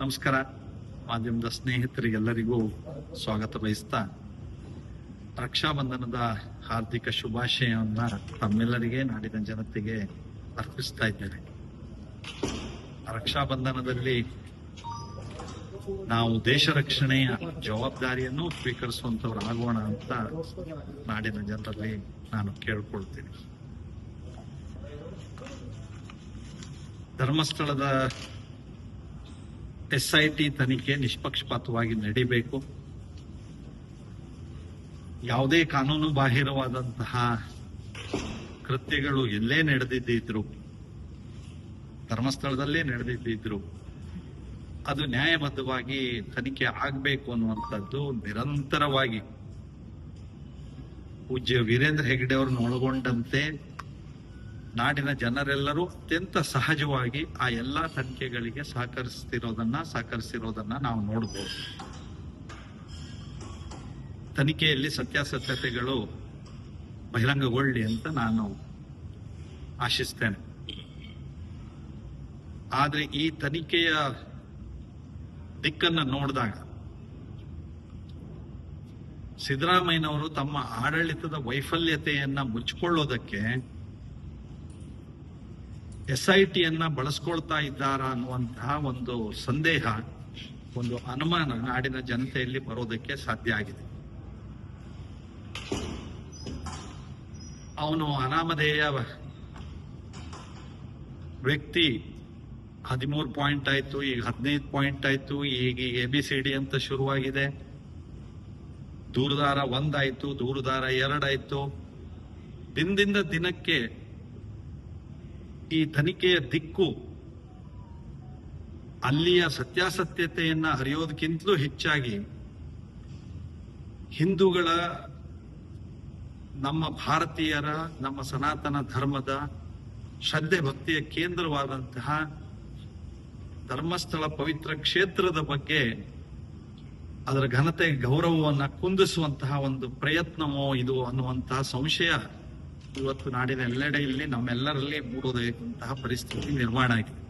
ನಮಸ್ಕಾರ. ಮಾಧ್ಯಮದ ಸ್ನೇಹಿತರಿಗೆಲ್ಲರಿಗೂ ಸ್ವಾಗತ ಬಯಸ್ತಾ ರಕ್ಷಾಬಂಧನದ ಹಾರ್ದಿಕ ಶುಭಾಶಯವನ್ನ ತಮ್ಮೆಲ್ಲರಿಗೆ, ನಾಡಿನ ಜನತೆಗೆ ಅರ್ಪಿಸ್ತಾ ಇದ್ದೇನೆ. ರಕ್ಷಾಬಂಧನದಲ್ಲಿ ನಾವು ದೇಶ ರಕ್ಷಣೆಯ ಜವಾಬ್ದಾರಿಯನ್ನು ಸ್ವೀಕರಿಸುವಂತವರಾಗೋಣ ಅಂತ ನಾಡಿನ ಜನರಲ್ಲಿ ನಾನು ಕೇಳ್ಕೊಳ್ತೀನಿ. ಧರ್ಮಸ್ಥಳದ ಎಸ್ ಐ ಟಿ ತನಿಖೆ ನಿಷ್ಪಕ್ಷಪಾತವಾಗಿ ನಡೀಬೇಕು. ಯಾವುದೇ ಕಾನೂನು ಬಾಹಿರವಾದಂತಹ ಕೃತ್ಯಗಳು ಎಲ್ಲೇ ನಡೆದಿದ್ದಿದ್ರು, ಧರ್ಮಸ್ಥಳದಲ್ಲೇ ನಡೆದಿದ್ದಿದ್ರು, ಅದು ನ್ಯಾಯಬದ್ಧವಾಗಿ ತನಿಖೆ ಆಗಬೇಕು ಅನ್ನುವಂಥದ್ದು ನಿರಂತರವಾಗಿ ಪೂಜ್ಯ ವೀರೇಂದ್ರ ಹೆಗ್ಡೆ ಅವ್ರನ್ನ ಒಳಗೊಂಡಂತೆ ನಾಡಿನ ಜನರೆಲ್ಲರೂ ಅತ್ಯಂತ ಸಹಜವಾಗಿ ಆ ಎಲ್ಲಾ ತನಿಖೆಗಳಿಗೆ ಸಹಕರಿಸ್ತಿರೋದನ್ನ, ಸಹಕರಿಸಿರೋದನ್ನ ನಾವು ನೋಡಬಹುದು ತನಿಖೆಯಲ್ಲಿ ಸತ್ಯಾಸತ್ಯತೆಗಳು ಬಹಿರಂಗಗೊಳ್ಳಿ ಅಂತ ನಾನು ಆಶಿಸ್ತೇನೆ. ಆದರೆ ಈ ತನಿಖೆಯ ದಿಕ್ಕನ್ನ ನೋಡಿದಾಗ ಸಿದ್ದರಾಮಯ್ಯನವರು ತಮ್ಮ ಆಡಳಿತದ ವೈಫಲ್ಯತೆಯನ್ನ ಮುಚ್ಚಿಕೊಳ್ಳೋದಕ್ಕೆ ಎಸ್ ಐ ಟಿಯನ್ನ ಬಳಸ್ಕೊಳ್ತಾ ಇದ್ದಾರಾ ಅನ್ನುವಂತಹ ಒಂದು ಸಂದೇಹ, ಒಂದು ಅನುಮಾನ ನಾಡಿನ ಜನತೆಯಲ್ಲಿ ಬರೋದಕ್ಕೆ ಸಾಧ್ಯ ಆಗಿದೆ. ಅವನು ಅನಾಮಧೇಯ ವ್ಯಕ್ತಿ. ಹದಿಮೂರು ಪಾಯಿಂಟ್ ಆಯ್ತು, ಈಗ ಹದಿನೈದು ಪಾಯಿಂಟ್ ಆಯ್ತು, ಈಗ ಎ ಬಿ ಸಿ ಡಿ ಅಂತ ಶುರುವಾಗಿದೆ. ದೂರದಾರ ಒಂದಾಯ್ತು, ದೂರದಾರ ಎರಡಾಯ್ತು. ದಿನದಿಂದ ದಿನಕ್ಕೆ ಈ ತನಿಖೆಯ ದಿಕ್ಕು ಅಲ್ಲಿಯ ಸತ್ಯಾಸತ್ಯತೆಯನ್ನ ಅರಿಯೋದಕ್ಕಿಂತಲೂ ಹೆಚ್ಚಾಗಿ ಹಿಂದೂಗಳ ನಮ್ಮ ಭಾರತೀಯರ, ನಮ್ಮ ಸನಾತನ ಧರ್ಮದ ಶ್ರದ್ಧೆ ಭಕ್ತಿಯ ಕೇಂದ್ರವಾದಂತಹ ಧರ್ಮಸ್ಥಳ ಪವಿತ್ರ ಕ್ಷೇತ್ರದ ಬಗ್ಗೆ ಅದರ ಘನತೆ ಗೌರವವನ್ನ ಕುಂದಿಸುವಂತಹ ಒಂದು ಪ್ರಯತ್ನವೋ ಇದು ಅನ್ನುವಂತಹ ಸಂಶಯ ಇವತ್ತು ನಾಡಿನ ಎಲ್ಲೆಡೆಯಲ್ಲಿ ನಮ್ಮೆಲ್ಲರಲ್ಲಿ ಮೂಡೋದಂತಹ ಪರಿಸ್ಥಿತಿ ನಿರ್ಮಾಣ ಆಗಿದೆ.